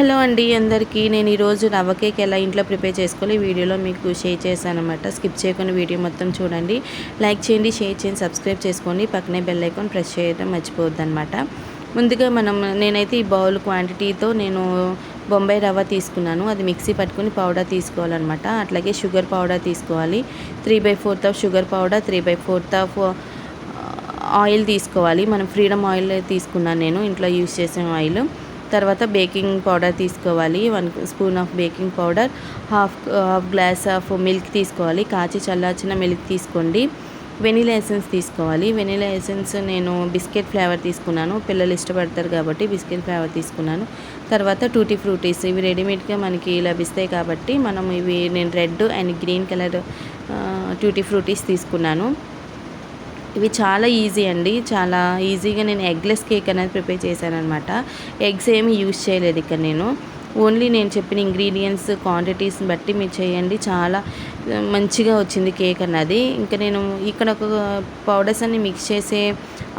Hello అండి అందరికీ. నేను ఈరోజు రవ్వ కేక్ ఎలా ఇంట్లో ప్రిపేర్ చేసుకోవాలి వీడియోలో మీకు షేర్ చేశానమాట స్కిప్ చేయకుండా వీడియో మొత్తం చూడండి. లైక్ చేయండి షేర్ చేయండి సబ్స్క్రైబ్ చేసుకోండి. పక్కనే బెల్ ఐకాన్ ప్రెస్ చేయడం మర్చిపోవద్దు అనమాట ముందుగా మనం నేనైతే ఈ బౌల్ క్వాంటిటీతో నేను బొంబాయి రవ్వ తీసుకున్నాను. అది మిక్సీ పట్టుకుని పౌడర్ తీసుకోవాలన్నమాట. అట్లాగే షుగర్ పౌడర్ తీసుకోవాలి. Three by fourth of sugar powder three by fourth of oil తీసుకోవాలి. మనం ఫ్రీడమ్ ఆయిల్ తీసుకున్నాను నేను. ఇంట్లో యూస్ చేసిన ఆయిల్. తర్వాత బేకింగ్ పౌడర్ తీసుకోవాలి. One spoon of baking powder half half glass of milk తీసుకోవాలి. కాచి చల్లార్చిన మిల్క్ తీసుకోండి. వెనీలా ఎసెన్స్ తీసుకోవాలి. వెనీలా ఎసెన్స్ నేను బిస్కెట్ ఫ్లేవర్ తీసుకున్నాను. పిల్లలు ఇష్టపడతారు కాబట్టి బిస్కెట్ ఫ్లేవర్ తీసుకున్నాను. తర్వాత టూటీ ఫ్రూటీస్ ఇవి రెడీమేడ్గా మనకి లభిస్తాయి కాబట్టి మనం ఇవి నేను red and green colour tutti fruttis తీసుకున్నాను. ఇవి చాలా ఈజీ అండి. చాలా ఈజీగా నేను ఎగ్లెస్ కేక్ అనేది ప్రిపేర్ చేశాను అనమాట ఎగ్స్ ఏమి యూజ్ చేయలేదు ఇక్కడ నేను. ఓన్లీ నేను చెప్పిన ఇంగ్రీడియంట్స్ క్వాంటిటీస్ని బట్టి మీరు చేయండి. చాలా మంచిగా వచ్చింది కేక్ అన్నది. ఇంకా నేను ఇక్కడ ఒక పౌడర్స్ అన్ని మిక్స్ చేసే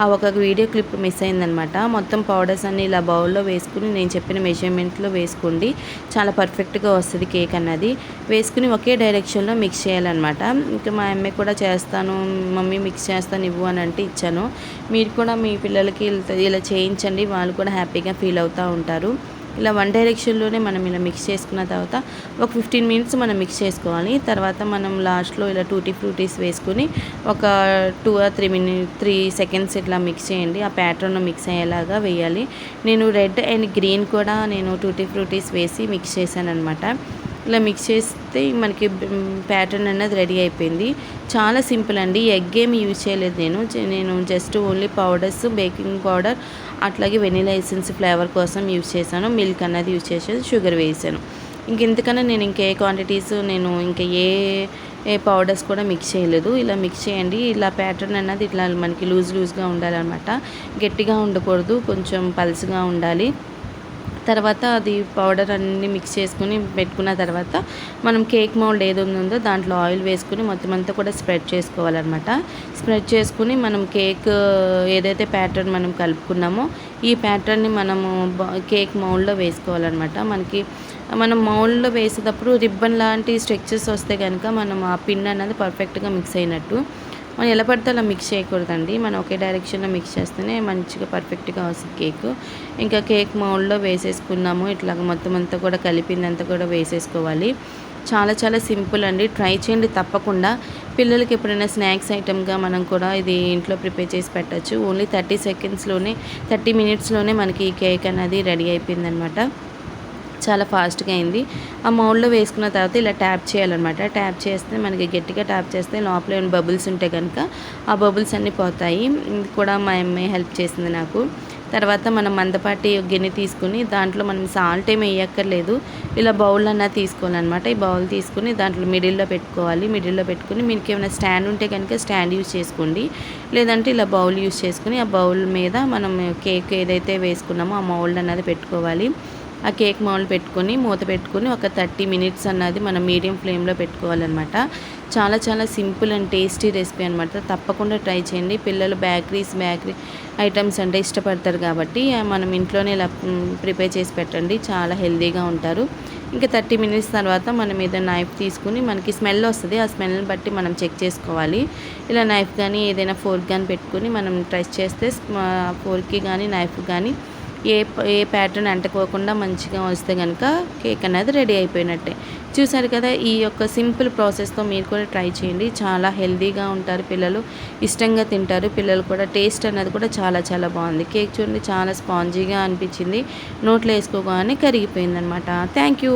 ఆ ఒక వీడియో క్లిప్ మిస్ అయిందనమాట మొత్తం పౌడర్స్ అన్ని ఇలా బౌల్లో వేసుకుని నేను చెప్పిన మెజర్మెంట్లో వేసుకోండి. చాలా పర్ఫెక్ట్గా వస్తుంది కేక్ అన్నది. వేసుకుని ఒకే డైరెక్షన్లో మిక్స్ చేయాలన్నమాట. ఇంకా మా అమ్మాయి కూడా చేస్తాను మమ్మీ మిక్స్ చేస్తాను ఇవ్వు అని అంటే ఇచ్చాను. మీరు కూడా మీ పిల్లలకి ఇలా చేయించండి. వాళ్ళు కూడా హ్యాపీగా ఫీల్ అవుతూ ఉంటారు. ఇలా వన్ డైరెక్షన్లోనే మనం ఇలా మిక్స్ చేసుకున్న తర్వాత ఒక ఫిఫ్టీన్ మినిట్స్ మనం మిక్స్ చేసుకోవాలి. తర్వాత మనం లాస్ట్లో ఇలా టూటీ ఫ్రూటీస్ వేసుకుని ఒక two or three minute three seconds ఇట్లా మిక్స్ చేయండి. ఆ ప్యాటర్న్ మిక్స్ అయ్యేలాగా వేయాలి. నేను రెడ్ అండ్ గ్రీన్ కూడా నేను టూటీ ఫ్రూటీస్ వేసి మిక్స్ చేశాను అనమాట ఇలా మిక్స్ చేస్తే మనకి ప్యాటర్న్ అనేది రెడీ అయిపోయింది. చాలా సింపుల్ అండి. ఎగ్ ఏమి యూజ్ చేయలేదు నేను. నేను just only powders baking powder అట్లాగే వెనీలా ఎసెన్స్ ఫ్లేవర్ కోసం యూజ్ చేశాను. మిల్క్ అన్నది యూజ్ చేసేది షుగర్ వేసాను. ఇంకెందుకన్నా నేను ఇంకే క్వాంటిటీస్ నేను ఇంకా ఏ ఏ పౌడర్స్ కూడా మిక్స్ చేయలేదు. ఇలా మిక్స్ చేయండి. ఇలా ప్యాటర్న్ అన్నది ఇట్లా మనకి లూజ్ లూజ్గా ఉండాలన్నమాట. గట్టిగా ఉండకూడదు. కొంచెం పల్స్గా ఉండాలి. తర్వాత అది పౌడర్ అన్నీ మిక్స్ చేసుకుని పెట్టుకున్న తర్వాత మనం కేక్ మౌల్డ్ ఏది ఉందో దాంట్లో ఆయిల్ వేసుకుని మొత్తం అంతా కూడా స్ప్రెడ్ చేసుకోవాలన్నమాట. స్ప్రెడ్ చేసుకుని మనం కేక్ ఏదైతే ప్యాటర్న్ మనం కలుపుకున్నామో ఈ ప్యాటర్న్ని మనము కేక్ మౌల్డ్లో వేసుకోవాలన్నమాట. మనకి మనం మౌల్డ్లో వేసేటప్పుడు రిబ్బన్ లాంటి స్ట్రెక్చర్స్ వస్తే కనుక మనం ఆ పిన్ అనేది పర్ఫెక్ట్గా మిక్స్ అయినట్టు. మనం ఎలా పడితే అలా మిక్స్ చేయకూడదండి. మనం ఒకే డైరెక్షన్లో మిక్స్ చేస్తేనే మంచిగా పర్ఫెక్ట్గా వస్తుంది కేక్ ఇంకా కేక్ మౌల్డ్లో వేసేసుకున్నాము. ఇట్లా మొత్తం అంతా కూడా కలిపిందంతా కూడా వేసేసుకోవాలి. చాలా చాలా సింపుల్ అండి. ట్రై చేయండి తప్పకుండా. పిల్లలకి ఎప్పుడైనా స్నాక్స్ ఐటమ్గా మనం కూడా ఇది ఇంట్లో ప్రిపేర్ చేసి పెట్టచ్చు. ఓన్లీ థర్టీ సెకండ్స్లోనే థర్టీ మినిట్స్లోనే మనకి ఈ కేక్ అనేది రెడీ అయిపోయిందనమాట చాలా ఫాస్ట్గా అయింది. ఆ మౌల్డ్లో వేసుకున్న తర్వాత ఇలా ట్యాప్ చేయాలన్నమాట. ట్యాప్ చేస్తే మనకి గట్టిగా ట్యాప్ చేస్తే లోపల ఏమైనా బబుల్స్ ఉంటే కనుక ఆ బబుల్స్ అన్నీ పోతాయి. కూడా మా అమ్మాయి హెల్ప్ చేసింది నాకు. తర్వాత మనం మందపాటి గిన్నె తీసుకుని దాంట్లో మనం సాల్ట్ ఏమి వేయక్కర్లేదు. ఇలా బౌల్ అన్నా తీసుకోవాలన్నమాట. ఈ బౌల్ తీసుకుని దాంట్లో మిడిల్లో పెట్టుకోవాలి. మిడిల్లో పెట్టుకుని మీకు ఏమైనా స్టాండ్ ఉంటే కనుక స్టాండ్ యూజ్ చేసుకోండి. లేదంటే ఇలా బౌల్ యూజ్ చేసుకుని ఆ బౌల్ మీద మనం కేక్ ఏదైతే వేసుకున్నామో ఆ మౌల్డ్ అన్నది పెట్టుకోవాలి. ఆ కేక్ మౌల్డ్ పెట్టుకొని మూత పెట్టుకొని ఒక థర్టీ మినిట్స్ అన్నది మనం మీడియం ఫ్లేమ్లో పెట్టుకోవాలన్నమాట. చాలా చాలా సింపుల్ అండ్ టేస్టీ రెసిపీ అనమాట తప్పకుండా ట్రై చేయండి. పిల్లలు బేకరీస్ బేకరీ ఐటమ్స్ అంటే ఇష్టపడతారు కాబట్టి మనం ఇంట్లోనే ఇలా ప్రిపేర్ చేసి పెట్టండి. చాలా హెల్తీగా ఉంటారు. ఇంకా థర్టీ మినిట్స్ తర్వాత మనం ఏదైనా నైఫ్ తీసుకుని మనకి స్మెల్ వస్తుంది. ఆ స్మెల్ని బట్టి మనం చెక్ చేసుకోవాలి. ఇలా నైఫ్ కానీ ఏదైనా ఫోర్క్ కానీ పెట్టుకుని మనం ట్రెస్ చేస్తే ఫోర్క్కి కానీ నైఫ్ కానీ ఏ ఏ ప్యాటర్న్ అంటుకోకుండా మంచిగా వస్తే కనుక కేక్ అనేది రెడీ అయిపోయినట్టే. చూసారు కదా ఈ యొక్క సింపుల్ ప్రాసెస్తో మీరు కూడా ట్రై చేయండి. చాలా హెల్దీగా ఉంటారు పిల్లలు ఇష్టంగా తింటారు పిల్లలు కూడా. టేస్ట్ అనేది కూడా చాలా చాలా బాగుంది. కేక్ చూడండి చాలా స్పాంజీగా అనిపించింది. నోట్లో వేసుకోగానే కరిగిపోయింది అనమాట థ్యాంక్ యూ